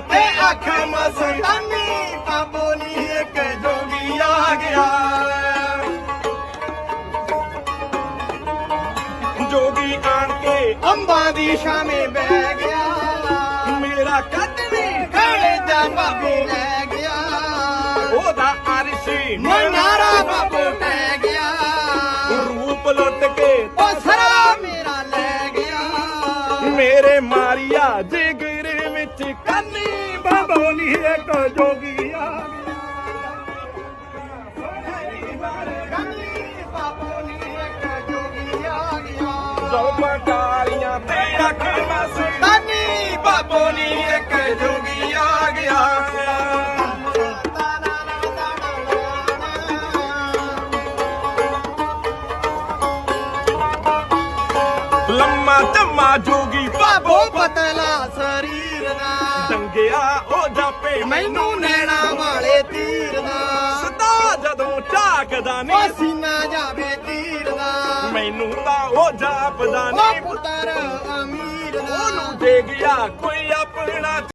ਤੇ ਆਖਾਂ ਮਸਤਾਨੀ ਬਾਬੂ ਨੀ ਇੱਕ ਜੋਗੀ ਆ ਗਿਆ। ਜੋਗੀ ਆਣ ਕੇ ਅੰਬਾਂ ਦੀ ਸ਼ਾਮੇ ਬਹਿ ਗਿਆ। ਮੇਰਾ ਕੱਟਵੇਂ ਖਾਲੇ ਦਾ ਬਾਬੂ ਲੈ ਗਿਆ। ਉਹਦਾ ਅਰਸ਼ੀ ਮਨਾਰਾ ਬਾਬੂ ਟਹਿ ਗਿਆ। ਰੂਪ ਲੁੱਟ ਕੇ ਪਸਰਾ ਮੇਰਾ ਲੈ ਗਿਆ। ਮੇਰੇ ਮਾਰੀਆ ਜਿਗ ਕੰਨੀ ਬਾਬੋਲੀ ਇੱਕ ਜੋਗੀ ਆ ਗਿਆ। ਜ਼ਲਮਾਂ ਕਾਲੀਆਂ ਤੇ ਅੱਖ ਮਸ ਲੰਮਾ ਜਮਾ ਜੋਗੀ ਬਾਬੋ ਪਤਲਾ ਸਰੀਰ ਦਾ। ਦੰਗਿਆ ਉਹ ਜਾਪੇ ਮੈਨੂੰ ਨੈਣਾ ਵਾਲੇ ਤੀਰ ਦਾ। ਸਦਾ ਜਦੋਂ ਝਾਕਦਾ ਨਹੀਂ ਸੀਨਾ ਜਾਵੇ ਤੀਰ ਦਾ। ਮੈਨੂੰ ਤਾਂ ਉਹ ਜਾਪਦਾ ਨਹੀਂ ਪੁੱਤਰ ਅਮੀਰ ਦਾ। ਉਹਨੂੰ ਦੇ ਗਿਆ ਕੋਈ